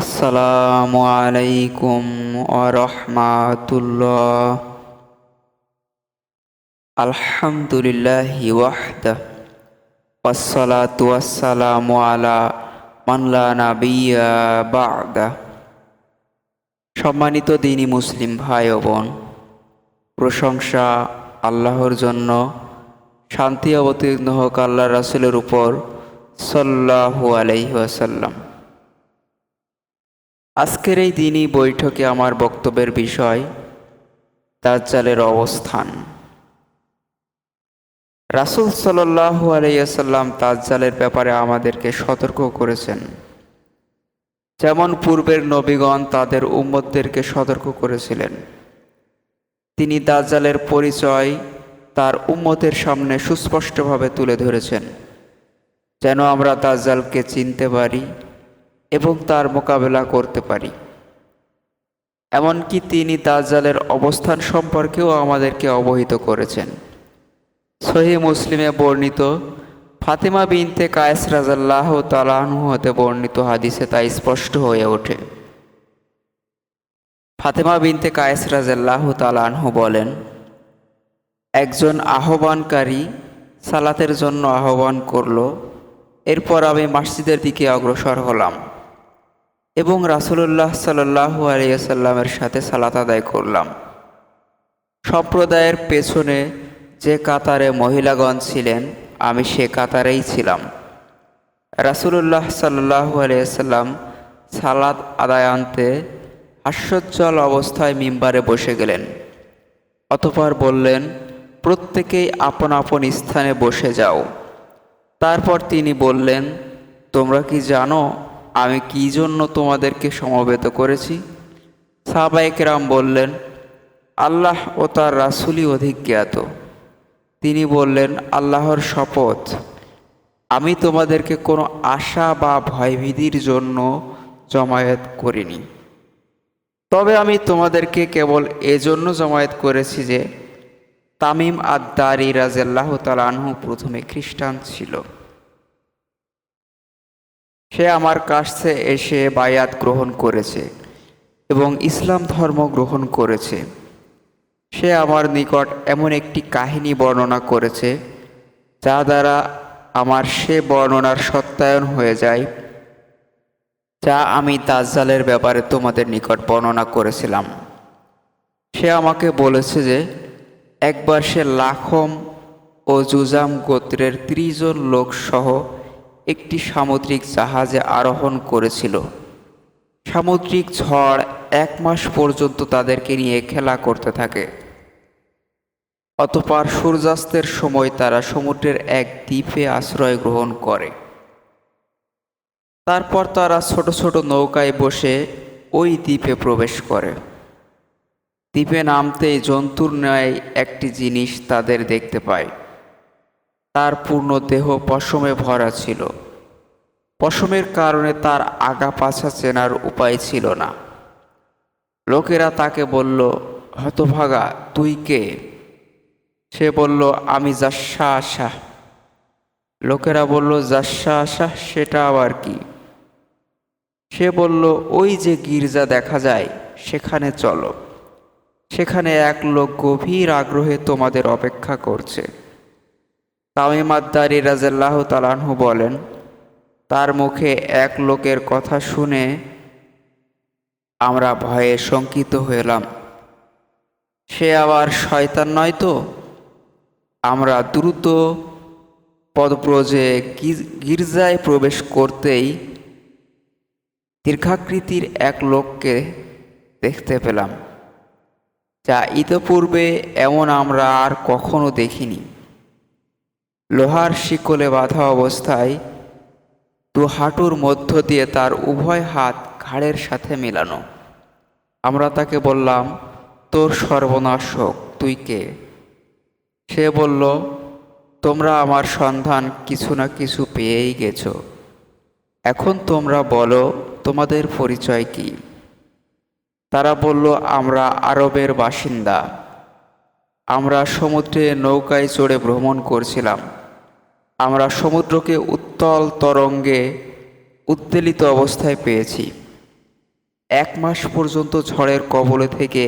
আসসালামু আলাইকুম ওরহমাতুল্লাহ আলহামদুলিল্লাহ ওয়াহদা। ওয়াসসালাতু ওয়াসসালামু আলা মান সম্মানিত দিনী মুসলিম ভাই ও বোন, প্রশংসা আল্লাহর জন্য, শান্তি অবতীর্ণ হোক আল্লাহ রাসুলের উপর সাল্লাহু আলাইহি ওয়াসাল্লাম। আজকের এই দিনই বৈঠকে আমার বক্তব্যের বিষয়, দাজ্জালের অবস্থান। রাসুল সাল্লাহু আলাইসাল্লাম তাজ্জালের ব্যাপারে আমাদেরকে সতর্ক করেছেন। যেমন পূর্বের নবীগণ তাদের উম্মতদেরকে সতর্ক করেছিলেন। তিনি দাজ্জালের পরিচয় তার উম্মতের সামনে সুস্পষ্টভাবে তুলে ধরেছেন। যেন আমরা দাজ্জালকে চিনতে পারি এবং তার মোকাবেলা করতে পারি। এমনকি তিনি দাজ্জালের অবস্থান সম্পর্কেও আমাদেরকে অবহিত করেছেন। সহি মুসলিমে বর্ণিত ফাতেমা বিনতে কায়েস রাজাল্লাহ তালাহু হতে বর্ণিত হাদিসে তা স্পষ্ট হয়ে ওঠে। ফাতেমা বিনতে কায়েস রাজাল্লাহ তালাহু বলেন, একজন আহ্বানকারী সালাতের জন্য আহ্বান করল, এরপর আমি মসজিদের দিকে অগ্রসর হলাম। এবং রাসুলুল্লাহ সাল্লাহু আলিয়াল্লামের সাথে সালাত আদায় করলাম। সম্প্রদায়ের পেছনে যে কাতারে মহিলাগণ ছিলেন, আমি সে কাতারেই ছিলাম। রাসুলুল্লাহ সাল্লাহু আলিয়াল্লাম সালাদ আদায় আনতে হাস্যোজ্জ্বল অবস্থায় মিম্বারে বসে গেলেন। অতপর বললেন, প্রত্যেকেই আপন আপন স্থানে বসে যাও। তারপর তিনি বললেন, তোমরা কি জানো আমি কি জন্য তোমাদেরকে সমবেত করেছি? সাহবাইকেরাম বললেন, আল্লাহ ও তার রাসুলই অধিক জ্ঞাত। তিনি বললেন, আল্লাহর শপথ, আমি তোমাদেরকে কোনো আশা বা ভয়ভীতির জন্য জমায়েত করিনি। তবে আমি তোমাদেরকে কেবল এজন্য জমায়েত করেছি যে, তামিম আদারি রাজেল্লাহ তালানহু প্রথমে খ্রিস্টান ছিল। সে আমার কাছে এসে বায়াত গ্রহণ করেছে এবং ইসলাম ধর্ম গ্রহণ করেছে। সে আমার নিকট এমন একটি কাহিনী বর্ণনা করেছে, যা দ্বারা আমার সে বর্ণনার সত্যায়ন হয়ে যায়, যা আমি তাজ্জালের ব্যাপারে তোমাদের নিকট বর্ণনা করেছিলাম। সে আমাকে বলেছে যে, একবার সে লাখম ও জুজাম গোত্রের ত্রিজন লোকসহ একটি সামুদ্রিক জাহাজে আরোহণ করেছিল। সামুদ্রিক ঝড় এক মাস পর্যন্ত তাদেরকে নিয়ে খেলা করতে থাকে। অতপর সূর্যাস্তের সময় তারা সমুদ্রের এক দ্বীপে আশ্রয় গ্রহণ করে। তারপর তারা ছোট ছোট নৌকায় বসে ওই দ্বীপে প্রবেশ করে। দ্বীপে নামতেই জন্তুর ন্যায় একটি জিনিস তাদের দেখতে পায়। তার পূর্ণ দেহ পশমে ভরা ছিল। পশমের কারণে তার আগা পাছা চেনার উপায় ছিল না। লোকেরা তাকে বলল, হতভাগা, তুই কে? সে বলল, আমি জাসা আশা লোকেরা বলল জাসা আশা সেটা আবার কি? সে বলল, ওই যে গির্জা দেখা যায়, সেখানে চলো। সেখানে এক লোক গভীর আগ্রহে তোমাদের অপেক্ষা করছে। তামিমাদ্দারি রাজাল্লাহ তালানহু বলেন, তার মুখে এক লোকের কথা শুনে আমরা ভয়ে শঙ্কিত হইলাম। সে আবার শয়তান নয় তো? আমরা দ্রুত পদপ্রজে গির্জায় প্রবেশ করতেই দীর্ঘাকৃতির এক লোককে দেখতে পেলাম, যা ইতপূর্বে এমন আমরা আর কখনো দেখিনি। লোহার শিকলে বাঁধা অবস্থায় দু হাঁটুর মধ্য দিয়ে তার উভয় হাত ঘাড়ের সাথে মেলানো। আমরা তাকে বললাম, তোর সর্বনাশ হোক, তুই কে? সে বলল, তোমরা আমার সন্ধান কিছু না কিছু পেয়েই গেছ। এখন তোমরা বলো, তোমাদের পরিচয় কি? তারা বলল, আমরা আরবের বাসিন্দা। আমরা সমুদ্রে নৌকায় চড়ে ভ্রমণ করছিলাম। আমরা সমুদ্রকে উত্তল তরঙ্গে উত্তেলিত অবস্থায় পেয়েছি। এক মাস পর্যন্ত ঝড়ের কবলে থেকে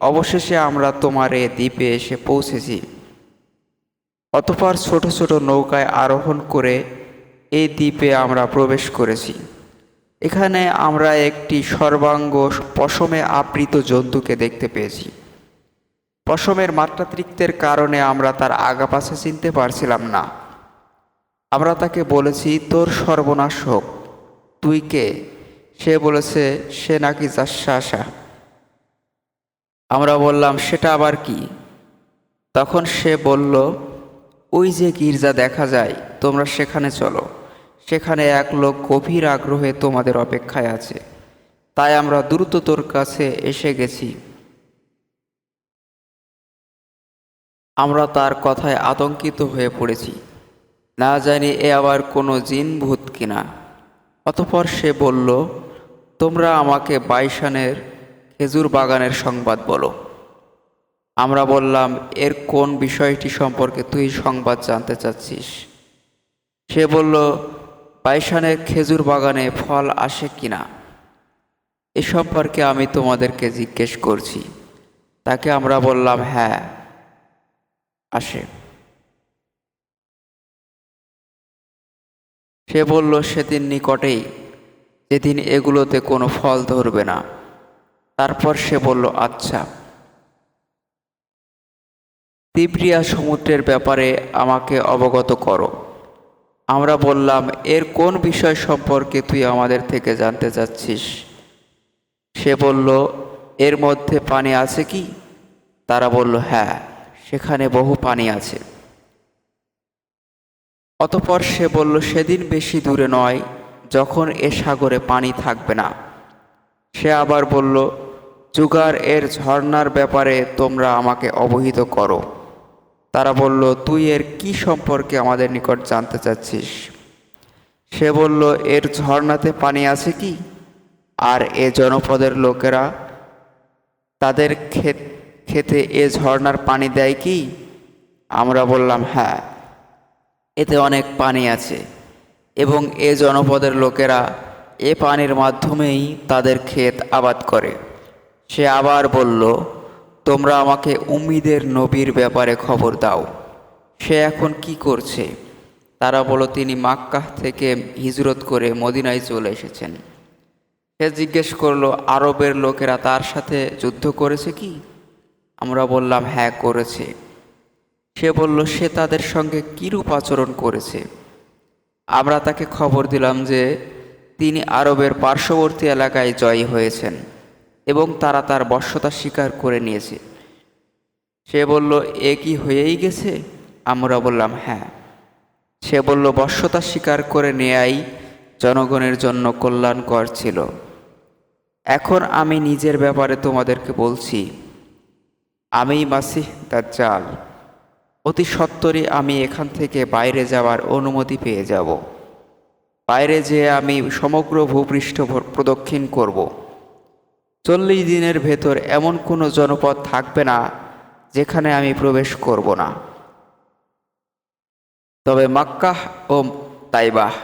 অবশেষে আমরা তোমার এ দ্বীপে এসে পৌঁছেছি। অতপর ছোট ছোট নৌকায় আরোহণ করে এই দ্বীপে আমরা প্রবেশ করেছি। এখানে আমরা একটি সর্বাঙ্গ পশমে আবৃত জন্তুকে দেখতে পেয়েছি। পশমের মাত্রাতিরিক্তের কারণে আমরা তার আগাপাছা চিনতে পারছিলাম না। আমরা তাকে বলেছি, তোর সর্বনাশ হোক। তুই কে? সে বলেছে, সে নাকি জাসাসা আমরা বললাম, সেটা আবার কি? তখন সে বলল, ওই যে গির্জা দেখা যায়, তোমরা সেখানে চলো। সেখানে এক লোক গভীর আগ্রহে তোমাদের অপেক্ষায় আছে। তাই আমরা দ্রুত তোর কাছে এসে গেছি। আমরা তার কথায় আতঙ্কিত হয়ে পড়েছি। না জানি এ আবার কোনো জিন ভূত কিনা। অতপর সে বলল, তোমরা আমাকে বাইশানের খেজুর বাগানের সংবাদ বলো। আমরা বললাম, এর কোন বিষয়টি সম্পর্কে তুই সংবাদ জানতে চাচ্ছিস? সে বলল, বাইশানের খেজুর বাগানে ফল আসে কিনা? এ সম্পর্কে আমি তোমাদেরকে জিজ্ঞেস করছি। তাকে আমরা বললাম হ্যাঁ আসে। সে বলল, সেদিন নিকটেই, যেদিন এগুলোতে কোনো ফল ধরবে না। তারপর সে বলল আচ্ছা। তিব্রিয়া সমুদ্রের ব্যাপারে আমাকে অবগত করো। আমরা বললাম, এর কোন বিষয় সম্পর্কে তুই আমাদের থেকে জানতে চাচ্ছিস? সে বলল, এর মধ্যে পানি আছে কি? তারা বলল হ্যাঁ সেখানে বহু পানি আছে। অতপর সে বলল, সেদিন বেশি দূরে নয়, যখন এ সাগরে পানি থাকবে না। সে আবার বলল জুগার এর ঝর্ণার ব্যাপারে তোমরা আমাকে অবহিত করো। তারা বলল, তুই এর কি সম্পর্কে আমাদের নিকট জানতে চাচ্ছিস? সে বলল, এর ঝর্ণাতে পানি আছে কি? আর এ জনপদের লোকেরা তাদের ক্ষেত খেতে এ ঝর্ণার পানি দেয় কি? আমরা বললাম হ্যাঁ। এতে অনেক পানি আছে এবং এ জনপদের লোকেরা এ পানির মাধ্যমেই তাদের ক্ষেত আবাদ করে। সে আবার বলল, তোমরা আমাকে উম্মিদের নবীর ব্যাপারে খবর দাও। সে এখন কি করছে? তারা বলো তিনি মাক্কাহ থেকে হিজরত করে মদিনায় চলে এসেছেন। সে জিজ্ঞেস করল, আরবের লোকেরা তার সাথে যুদ্ধ করেছে কি? আমরা বললাম হ্যাঁ করেছে। সে বলল, সে তাদের সঙ্গে কিরূপ আচরণ করেছে? আমরা তাকে খবর দিলাম যে, তিনি আরবের পার্শ্ববর্তী এলাকায় জয়ী হয়েছেন এবং তারা তার বশ্যতা স্বীকার করে নিয়েছে। সে বলল, এ কি হয়েই গেছে? আমরা বললাম হ্যাঁ। সে বলল বশ্যতা স্বীকার করে নেয়াই জনগণের জন্য কল্যাণকর ছিল। এখন আমি নিজের ব্যাপারে তোমাদেরকে বলছি আমি মাসিহ দাজ্জাল। অতি সত্বরই আমি এখান থেকে বাইরে যাওয়ার অনুমতি পেয়ে যাব। বাইরে যেয়ে আমি সমগ্র ভূপৃষ্ঠ প্রদক্ষিণ করব। চল্লিশ দিনের ভেতর এমন কোনো জনপদ থাকবে না যেখানে আমি প্রবেশ করব না। তবে মাক্কাহ ও তাইবাহ,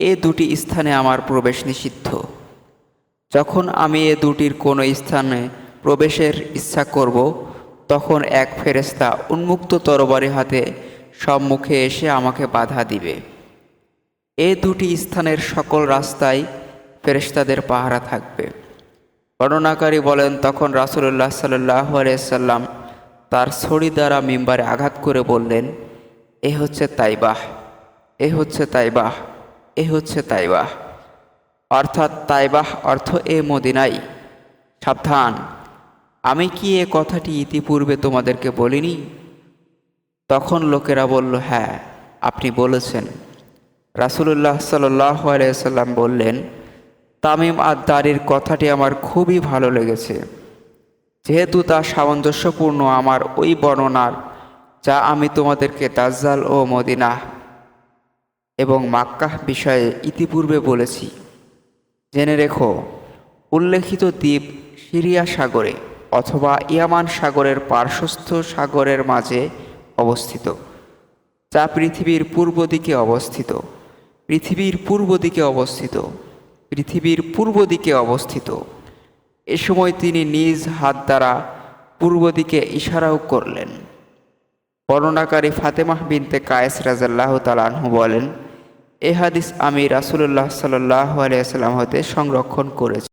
এ দুটি স্থানে আমার প্রবেশ নিষিদ্ধ। যখন আমি এ দুটির কোনো স্থানে প্রবেশের ইচ্ছা করব তখন এক ফেরেস্তা উন্মুক্ত তরবারি হাতে সম্মুখে এসে আমাকে বাধা দিবে। এ দুটি স্থানের সকল রাস্তায় ফেরেস্তাদের পাহারা থাকবে। বর্ণনাকারী বলেন, তখন রাসুল্লাহ সাল্লাহ আলিয়াল্লাম তার ছড়ি দ্বারা মিম্বারে আঘাত করে বললেন, এ হচ্ছে তাইবাহ, এ হচ্ছে তাইবাহ, এ হচ্ছে তাইবাহ। অর্থাৎ তাইবাহ অর্থ এ মদিনাই সাবধান আমি কি এ কথাটি ইতিপূর্বে তোমাদেরকে বলিনি? তখন লোকেরা বলল হ্যাঁ আপনি বলেছেন। রাসুলুল্লাহ আলাইসাল্লাম বললেন, তামিম আর দারির কথাটি আমার খুবই ভালো লেগেছে। যেহেতু তা সামঞ্জস্যপূর্ণ আমার ওই বর্ণনার, যা আমি তোমাদেরকে তাজ্জাল ও মদিনা এবং মাক্কাহ বিষয়ে ইতিপূর্বে বলেছি। জেনে রেখো, উল্লেখিত দ্বীপ সিরিয়া সাগরে অথবা ইয়ামান সাগরের পার্শ্বস্থ সাগরের মাঝে অবস্থিত, যা পৃথিবীর পূর্ব দিকে অবস্থিত। পৃথিবীর পূর্ব দিকে অবস্থিত। পৃথিবীর পূর্ব দিকে অবস্থিত। এ সময় তিনি নিজ হাত দ্বারা পূর্ব দিকে ইশারাও করলেন। বর্ণনাকারী ফাতেমাহ বিনতে কায়েস রাজাল্লাহ তালাহু বলেন, এ হাদিস আমি রাসুলুল্লাহ সাল্লাহ আলিয়া সাল্লাম হতে সংরক্ষণ করেছি।